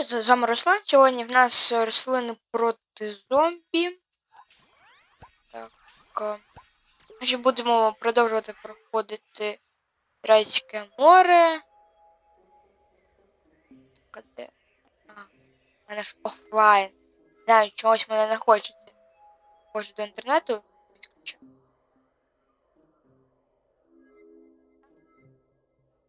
Привіт, з вами Руслан. Сьогодні в нас е, рослини проти зомбі. Так. е, будемо продовжувати проходити Райське море. Так, де? А, мене ж офлайн. Не Знаю, чогось мене не хочеться. Хочу до інтернету підключати.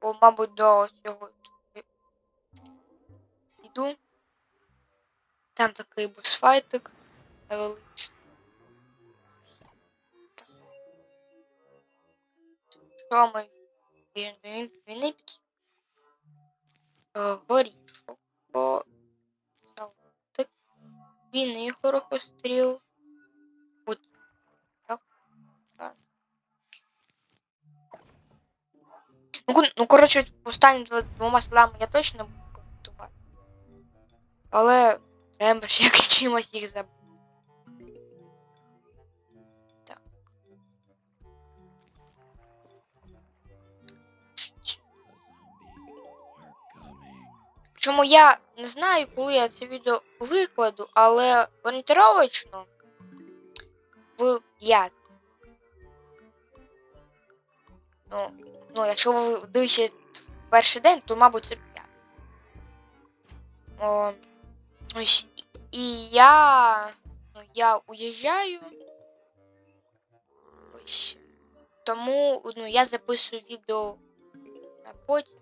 Бо, мабуть, до цього йду. Там такий босфайтик невеличкий. Що ми він, він, війни під е, горішок, о, салатик, війни горохостріл, от так, так. Ну, ну, коротше, останні дво- двома словами я точно буду. Але треба як чимось їх забути. Так. Чому я не знаю, коли я це відео викладу, але орієнтировочно в 5. Ну, ну, якщо ви дивитесь перший день, то, мабуть, це 5. О, ось, і я, ну, я уїжджаю. Ось. Тому ну, я записую відео на потім.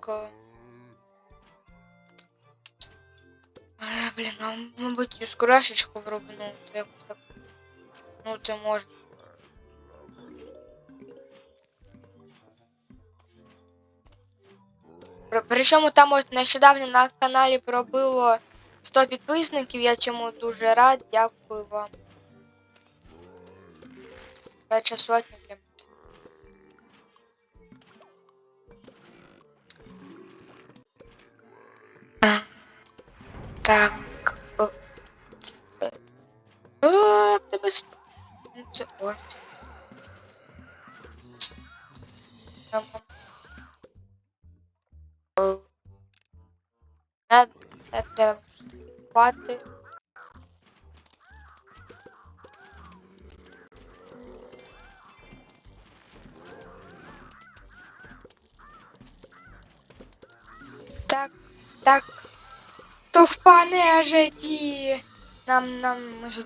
Так. А, блін, а мабуть, скорашечку вроблю, ну, то якось так. Ну, це можна. Причому там ось нещодавно на каналі пробило 100 підписників, я цьому дуже рад, дякую вам. Перша мене. Так. е, тебе ну, це ось. Це треба спати. Так, так. То в панежеті. Нам, нам, ми з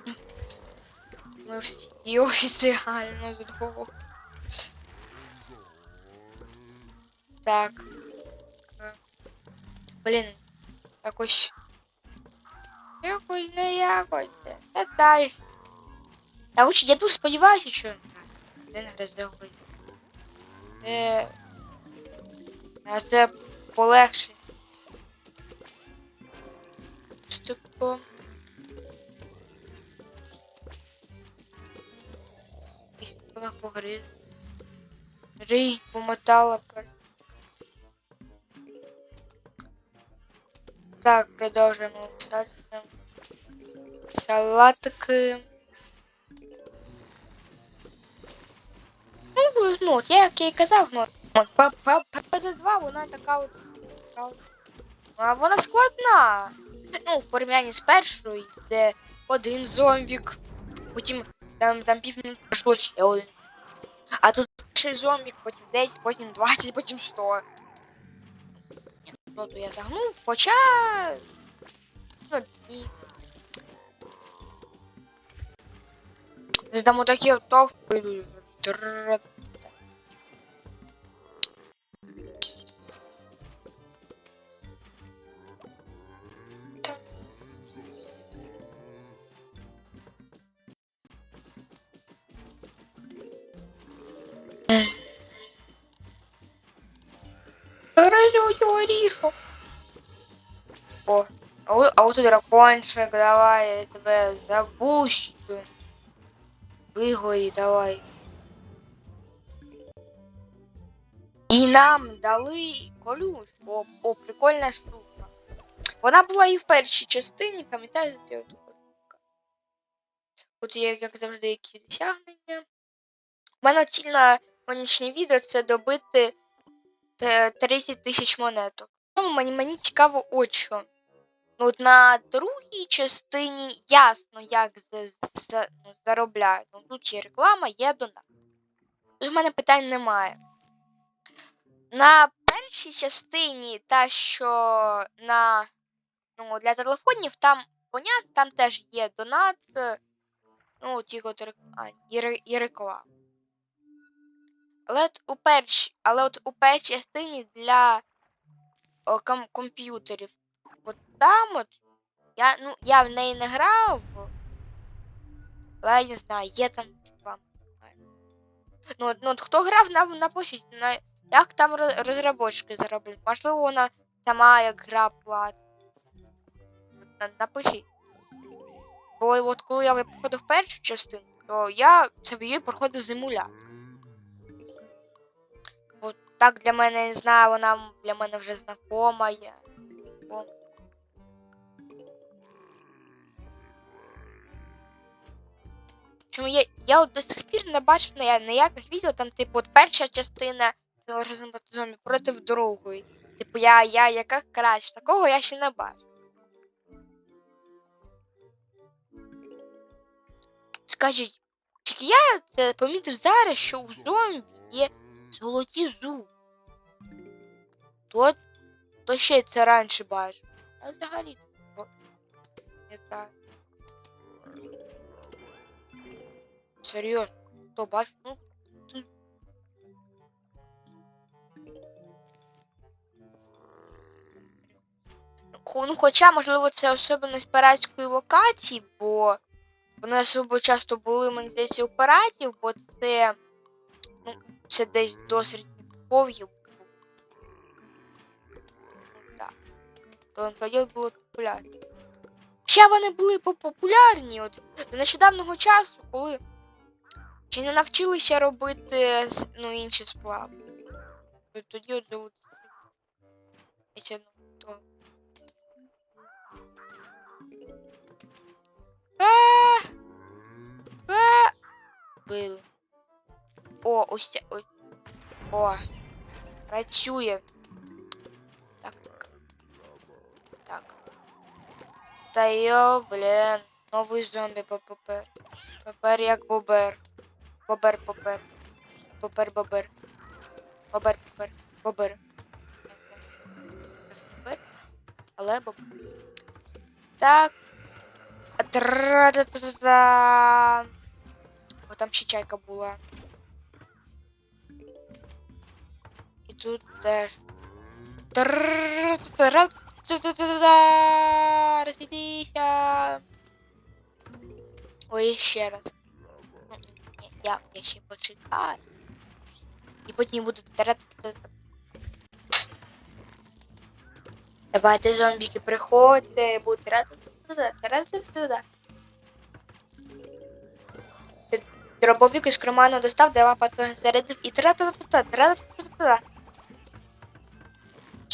Ми всі офіціально з двох. Так. Блін, якось. Якось не якось. Це дай. Я лучше, я дуже сподіваюся, що. Він гризе Е. А це полегшить. Стуко. І погриз. Рий помотала пер. Так, продовжуємо писати. Салатики. Ну, ну, я як я і казав, ну, от ПП-2, вона така от, така от. А вона складна. Ну, в порівнянні з першою, де один зомбік, потім там, там півмінути пройшло ще один. А тут перший зомбік, потім 10, потім 20, потім 100. То я загнув, хоча... Ну, ні. Там отакі от товпи. Тррррррр. Разлю горішок. О, а от, а от дракончик, давай, я тебе запущу. Вигорі, давай. І нам дали колючку. О, о, прикольна штука. Вона була і в першій частині, пам'ятаєте цю колючка? От є, як завжди, які досягнення. У мене ціль на сьогоднішнє відео це добити 30 тисяч монеток. Тому мені, мені цікаво що. Ну, от на другій частині ясно, як за, за, ну, заробляють. Ну, тут є реклама, є донат. Тож в мене питань немає. На першій частині, та що на ну, для телефонів, там понятно, там теж є донат. Ну, тільки от а, і, і реклама. Але от у першій, але от у першій частині для о, ком- комп'ютерів. От там от я, ну, я в неї не грав. Але я не знаю, є там знаю. Ну, ну от хто грав, нам напишіть, на, як там роз- розробочки зароблять. Можливо, вона сама як гра платить. На- Напишіть. Бо от коли я проходив першу частину, то я собі проходив з емулятора. Так для мене, не знаю, вона для мене вже знакома є. Чому я, я от до сих пір не бачив нія- ніяких відео, там, типу, от перша частина зомбі проти другої. Типу, я, я яка краще. Такого я ще не бачив. Скажіть, тільки я це помітив зараз, що у зомбі є золоті зуби. То, то ще це раніше бачив. А взагалі о, не так. Серйозно, то бачив, ну. Ну, хоча, можливо, це особливість пиратської локації, бо вони особо часто були, мені здається, у пиратів, бо це, ну, це десь пов'ю. Так. То тоді було популярно. Ще вони були по- популярні от, до нещодавнього часу, коли чи не навчилися робити ну, інші сплави. Тоді от ну, то. А! А! Били. О, ось ця. Ось. О. Працює. Так, так. Так. Та йо, блін. Новий зомбі попер. Попер як бобер. Бобер попер. Попер бобер. Бобер попер. Бобер. Бобер. Але бобер. Так. Тра-та-та-та. О, там ще чайка була. Тут теж. Ой, ще раз. Ну, Я, я ще почекаю. І потім буде тра-та-та-та. Давайте зомбіки приходьте, будуть тра-та-та-та, тра-та-та-та. Дробовик із карману достав, два патрони зарядив і тра-та-та-та, тра-та-та-та.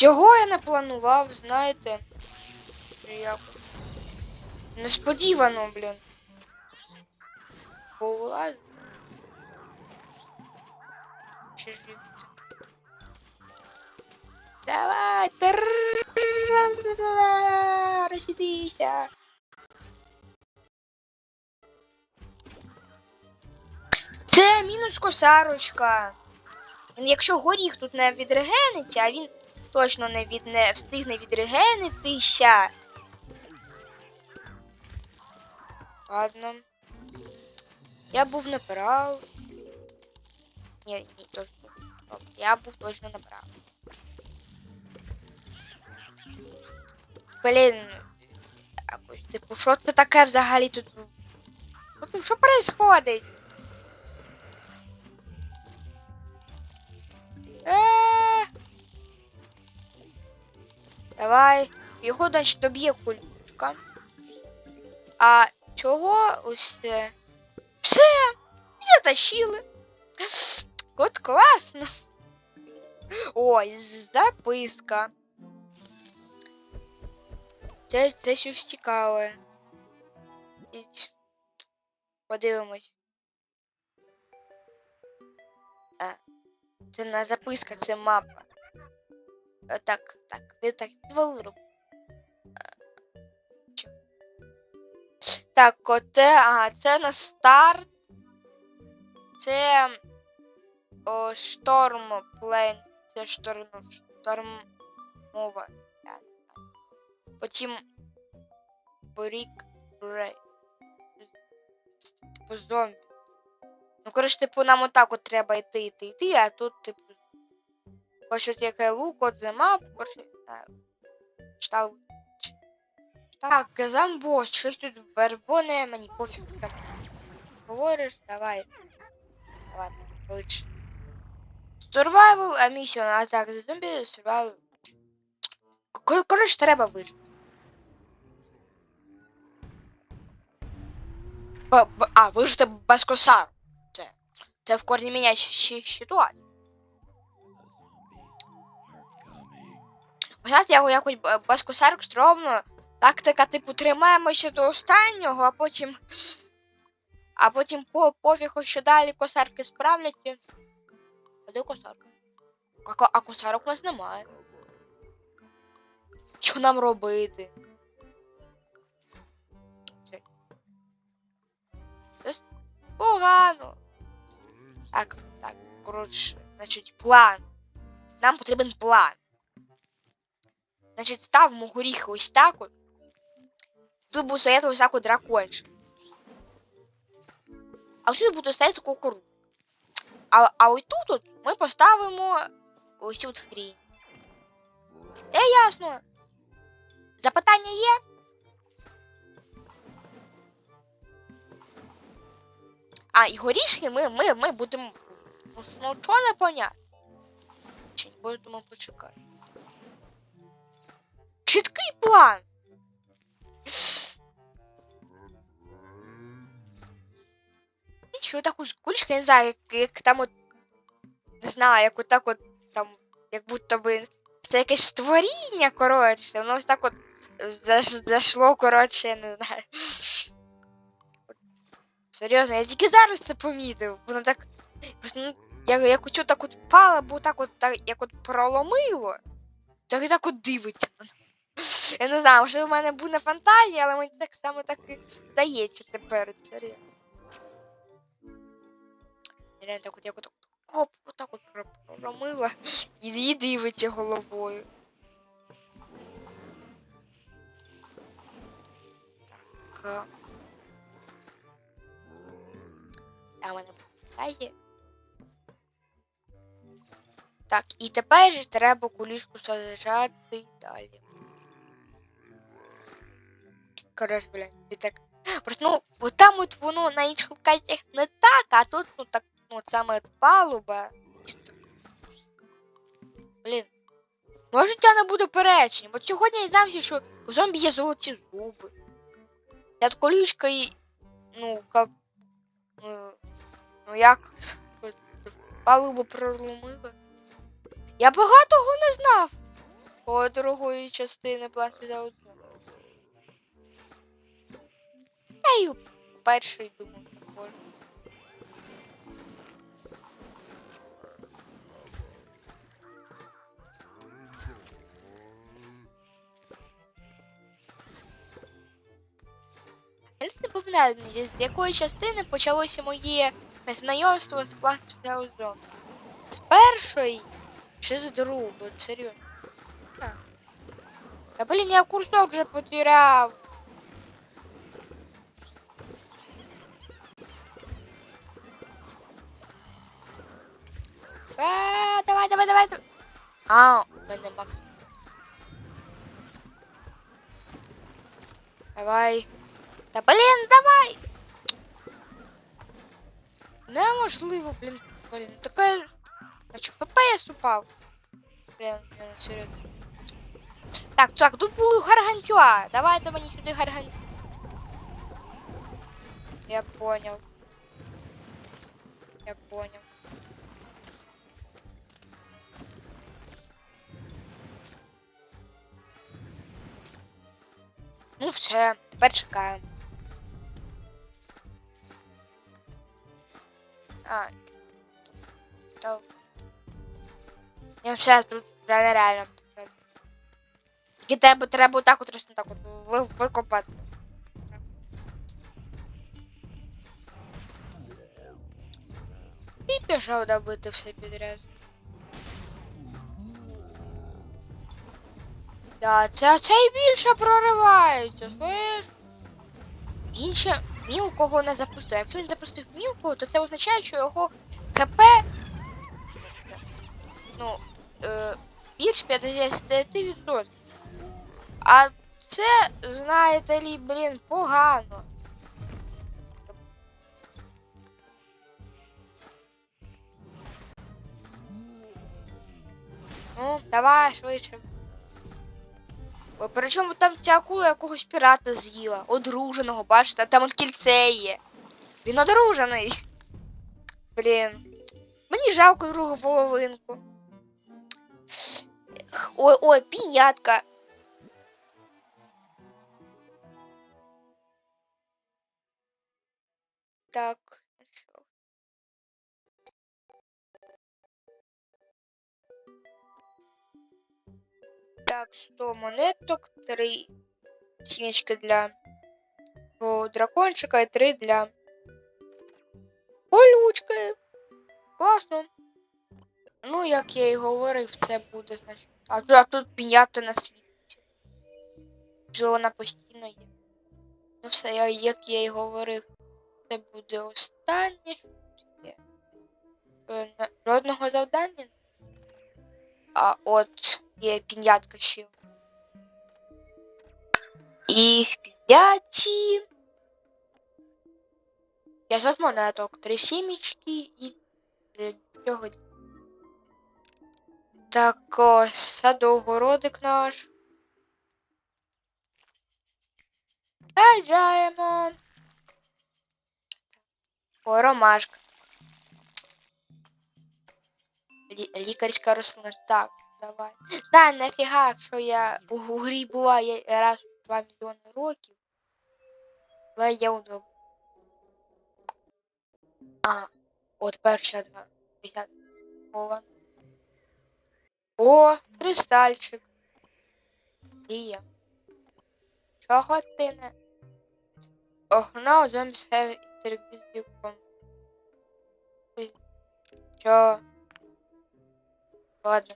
Чого я не планував, знаєте? Як? Несподівано, блін. Повлазь. Чи? Давай! Розійдися! Це мінус косарочка. Якщо горіх тут не відрегениться, а він точно не від не встигне відрегенитися. Ладно. Я був неправ. Ні, ні, точно. Я був точно неправ. Блін. Якось, типу, що це таке взагалі тут? Що, происходить? Давай. Його значить доб'є кулька. А чого ось це? Все, затащили. От класно. Ой, записка. Це, це щось цікаве. Подивимось. Е, Це не записка, це мапа. Е, Так, так, ви так руку. Так, оте, ага, це на старт. Це о, шторм плейн. Це шторм, не знаю. Потім Брік Брей. Типу зомбі. Ну, коротше, типу, нам отак от треба йти, йти, йти, а тут, типу, хочуть яке лук, от зима, не знаю. Штал. Так, замбос, щось тут барбоне, мені пофіг там. Говориш, давай. Ладно, лучше. Survival, а місіон, а так, за зомбі, survival. Кор- Коротше, треба вижити. А, вижити без косару. Це. Це в корні міняє ситуацію. Знаєте, я якось б- без косарок стромно. Тактика, типу, тримаємося до останнього, а потім. А потім по пофігу, що далі косарки справляться. А косарка? А, а косарок у нас немає. Що нам робити? Погано. Так, так, коротше, значить, план. Нам потрібен план. Значить, ставимо горіхи ось так от. Тут буде стояти ось так от дракончик. А ось тут буде стояти кукурудза. А, а ось тут от ми поставимо ось тут хрінь. Це ясно. Запитання є? А, і горішки ми, ми, ми будемо. Ну, чого не понятно? Чи будемо. План. Що таку кулечка, я не знаю, як, як там от. Не знаю, як отак от там, як будто би це якесь створіння, коротше, воно так от заш, зашло, коротше, я не знаю. Серйозно, я тільки зараз це помітив. Воно так. Просто ну, як, як оцю так от впало, бо так от так, як от проломило, так і так от дивиться. Я не знаю, може в мене буде фантазія, але мені так само так і здається тепер, серйозно. Реально так от як от оп, отак от промила і, дивиться головою. Так. В мене фантазія. Так, і тепер треба кулішку саджати далі. Коротше, блядь, і так. Просто, ну, от там от воно на інших локаціях не так, а тут, ну так, ну, саме палуба. Блін. Може я не буду перечень, бо сьогодні я знав, що у зомбі є золоті зуби. Я от колючка і. Ну, як. Ну, ну як. Палубу проломила. Я багатого не знав. О другої частини план за у перший думав з якої частини почалося моє знайомство з озон. З першої чи з другої, серйозно. А. Та блін, я курсок вже потеряв. давай, давай, давай. давай. А, у мене Макс. Давай. Та блін, давай. Неможливо, блін, блін. Таке. А чо ФПС упав? Блін, блін, серйозно. Так, так, тут були гаргантюа. Давайте мені сюди гаргантюа. Я понял. Я понял. Ну все, тепер чекаємо. А. Та... Я все тут вже нереально. Тільки тебе треба отак от так от ви, викопати. Так. І пішов добити все підряд. Да, це цей більше проривається, слиш? Інше мілкого не запустив. Якщо він запустив мілкого, то це означає, що його КП ну, е, більш 50%. А це, знаєте лі, блін, погано. Ну, давай швидше. О, Причому там ця акула якогось пірата з'їла. Одруженого, бачите, там от кільце є. Він одружений. Блін. Мені жалко другу половинку. Ой, ой, пінятка. Так, Так, 100 монеток, 3 сімечки для дракончика і 3 для колючки. Класно. Ну, як я і говорив, це буде, значить. А тут, пінята на світі. Вже вона постійно є. Ну все, я, як я і говорив, це буде останнє. Е, Жодного завдання. А от є пінятка ще. І в п'яті. 500 монеток, 3 сімечки і для цього. Так, ось, садогородик наш. Саджаємо. О, ромашка. Лі- лікарська рослина. Так, давай. Та нафіга, якщо я у грі була я раз в 2 мільйони років. Але я удобно. А, от перша два. Я О, кристальчик. Дія. Чого ти не? Ох, no, zombies have interviews you from. Що? Ладно.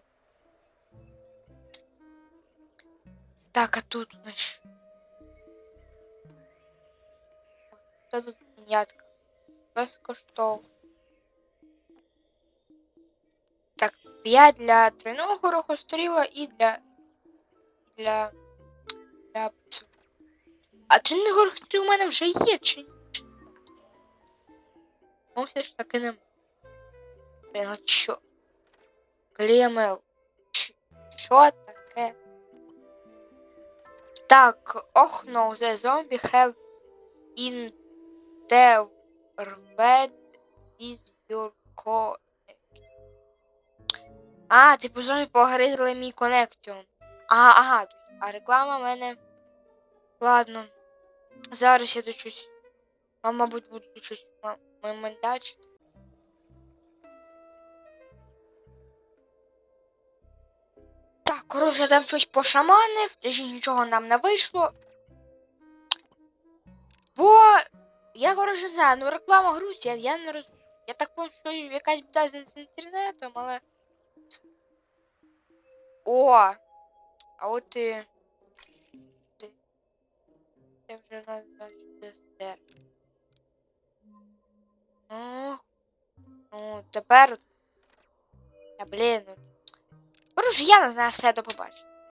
Так, а тут у нас. Що тут пінятка? Безкоштовно. Так, 5 для тройного горохостріла і для. для. для. цього. А тройний горохостріл у мене вже є, чи ні? Ну, все ж таки нема. Блін, а що? Клемел. Що таке? Так, ох, no, the zombie have interfed with your connect. А, типу зомбі погризли мій коннектіум. Ага, ага, а реклама в мене. Ладно. Зараз я щось. А, мабуть, буду щось м- коротше, там щось пошаманив, тоді нічого нам не вийшло. Бо я коротше не знаю, ну реклама грузить, я, не розумію. Я так помню, що якась біда з інтернетом, але. О! А от. Ти. Це вже нас десерт. Ну. Ну, тепер. Та блін. Коротше, я не знаю, все до побачення.